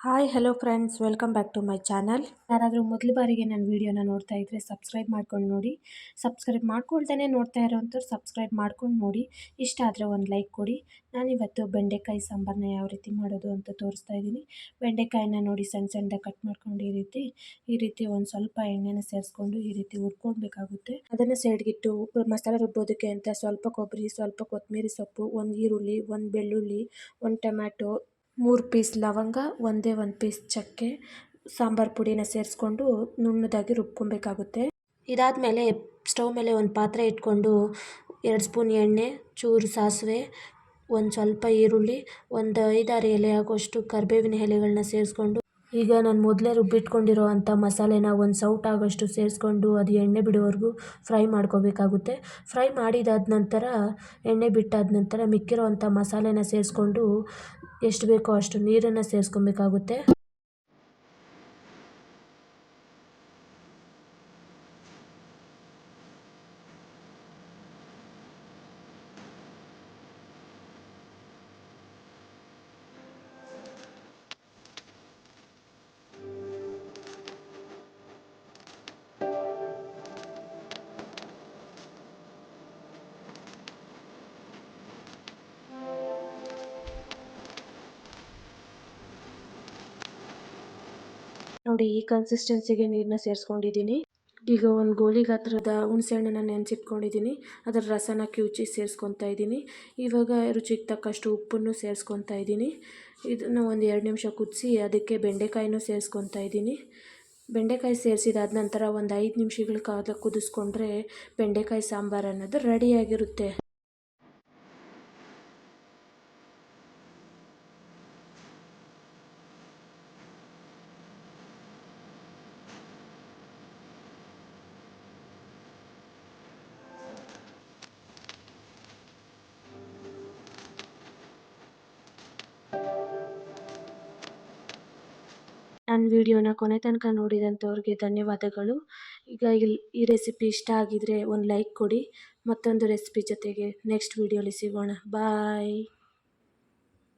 Hi hello friends welcome back to my channel ಯಾರಾದರೂ ಮೊದಲ ಬಾರಿಗೆ ನನ್ನ ವೀಡಿಯೋನ ನೋಡ್ತಾ ಇದ್ದರೆ ಸಬ್ಸ್ಕ್ರೈಬ್ ಮಾಡ್ಕೊಂಡು ನೋಡಿ. ಸಬ್ಸ್ಕ್ರೈಬ್ ಮಾಡ್ಕೊಳ್ತಾನೆ ನೋಡ್ತಾ ಇರೋವಂಥವ್ರು ಸಬ್ಸ್ಕ್ರೈಬ್ ಮಾಡ್ಕೊಂಡು ನೋಡಿ. ಇಷ್ಟ ಆದರೆ ಒಂದು ಲೈಕ್ ಕೊಡಿ. ನಾನಿವತ್ತು ಬೆಂಡೆಕಾಯಿ ಸಾಂಬಾರನ್ನ ಯಾವ ರೀತಿ ಮಾಡೋದು ಅಂತ ತೋರಿಸ್ತಾ ಇದ್ದೀನಿ. ಬೆಂಡೆಕಾಯಿನ ನೋಡಿ ಸಣ್ಣ ಸಣ್ಣದಾಗಿ ಕಟ್ ಮಾಡ್ಕೊಂಡು ಈ ರೀತಿ ಈ ರೀತಿ ಒಂದು ಸ್ವಲ್ಪ ಎಣ್ಣೆನ ಸೇರಿಸ್ಕೊಂಡು ಈ ರೀತಿ ಹುರ್ಕೊಳ್ಬೇಕಾಗುತ್ತೆ. ಅದನ್ನು ಸೈಡ್ಗಿಟ್ಟು ಮಸಾಲೆ ರುಬ್ಬೋದಕ್ಕೆ ಅಂತ ಸ್ವಲ್ಪ ಕೊಬ್ಬರಿ, ಸ್ವಲ್ಪ ಕೊತ್ತಂಬರಿ ಸೊಪ್ಪು, ಒಂದು ಈರುಳ್ಳಿ, ಒಂದು ಬೆಳ್ಳುಳ್ಳಿ, ಒಂದು ಟೊಮ್ಯಾಟೊ ಮೂರು ಪೀಸ್ ಲವಂಗ, ಒಂದೇ ಒಂದು ಪೀಸ್ ಚಕ್ಕೆ, ಸಾಂಬಾರು ಪುಡಿನ ಸೇರಿಸ್ಕೊಂಡು ನುಣ್ಣದಾಗಿ ರುಬ್ಕೊಬೇಕಾಗುತ್ತೆ. ಇದಾದಮೇಲೆ ಸ್ಟವ್ ಮೇಲೆ ಒಂದು ಪಾತ್ರೆ ಇಟ್ಕೊಂಡು ಎರಡು ಸ್ಪೂನ್ ಎಣ್ಣೆ, ಚೂರು ಸಾಸಿವೆ, ಒಂದು ಸ್ವಲ್ಪ ಈರುಳ್ಳಿ, ಒಂದು ಐದಾರು ಎಲೆ ಆಗೋಷ್ಟು ಕರಿಬೇವಿನ ಎಲೆಗಳನ್ನ ಸೇರಿಸ್ಕೊಂಡು ಈಗ ನಾನು ಮೊದಲೇ ರುಬ್ಬಿಟ್ಕೊಂಡಿರೋ ಅಂಥ ಮಸಾಲೆನ ಒಂದು ಸೌಟ್ ಆಗೋಷ್ಟು ಸೇರಿಸ್ಕೊಂಡು ಅದು ಎಣ್ಣೆ ಬಿಡೋವರೆಗೂ ಫ್ರೈ ಮಾಡ್ಕೋಬೇಕಾಗುತ್ತೆ. ಫ್ರೈ ಮಾಡಿದಾದ ನಂತರ, ಎಣ್ಣೆ ಬಿಟ್ಟಾದ ನಂತರ ಮಿಕ್ಕಿರೋ ಅಂಥ ಮಸಾಲೆನ ಸೇರಿಸ್ಕೊಂಡು ಎಷ್ಟು ಬೇಕೋ ಅಷ್ಟು ನೀರನ್ನು ಸೇರಿಸ್ಕೊಬೇಕಾಗುತ್ತೆ. ನೋಡಿ ಈ ಕನ್ಸಿಸ್ಟೆನ್ಸಿಗೆ ನೀರನ್ನ ಸೇರಿಸ್ಕೊಂಡಿದ್ದೀನಿ. ಈಗ ಒಂದು ಗೋಲಿ ಗಾತ್ರದ ಹುಣಸೆಹಣ್ಣನ್ನು ನೆನೆಸಿಟ್ಕೊಂಡಿದ್ದೀನಿ. ಅದರ ರಸನ ಕಿವುಚಿ ಸೇರಿಸ್ಕೊತಾ ಇದ್ದೀನಿ. ಇವಾಗ ರುಚಿಗೆ ತಕ್ಕಷ್ಟು ಉಪ್ಪನ್ನು ಸೇರಿಸ್ಕೊತಾ ಇದ್ದೀನಿ. ಇದನ್ನು ಒಂದು ಎರಡು ನಿಮಿಷ ಕುದಿಸಿ ಅದಕ್ಕೆ ಬೆಂಡೆಕಾಯಿನೂ ಸೇರಿಸ್ಕೊತಾ ಇದ್ದೀನಿ. ಬೆಂಡೆಕಾಯಿ ಸೇರಿಸಿದಾದ ನಂತರ ಒಂದು ಐದು ನಿಮಿಷಗಳ ಕಾಲ ಕುದಿಸ್ಕೊಂಡ್ರೆ ಬೆಂಡೆಕಾಯಿ ಸಾಂಬಾರು ಅನ್ನೋದು ರೆಡಿಯಾಗಿರುತ್ತೆ ನನ್ನ ವಿಡಿಯೋನ ಕೊನೆ ತನಕ ನೋಡಿದಂಥವ್ರಿಗೆ ಧನ್ಯವಾದಗಳು. ಈಗ ಈ ರೆಸಿಪಿ ಇಷ್ಟ ಆಗಿದರೆ ಒಂದು ಲೈಕ್ ಕೊಡಿ. ಮತ್ತೊಂದು ರೆಸಿಪಿ ಜೊತೆಗೆ ನೆಕ್ಸ್ಟ್ ವಿಡಿಯೋಲಿ ಸಿಗೋಣ. ಬಾಯ್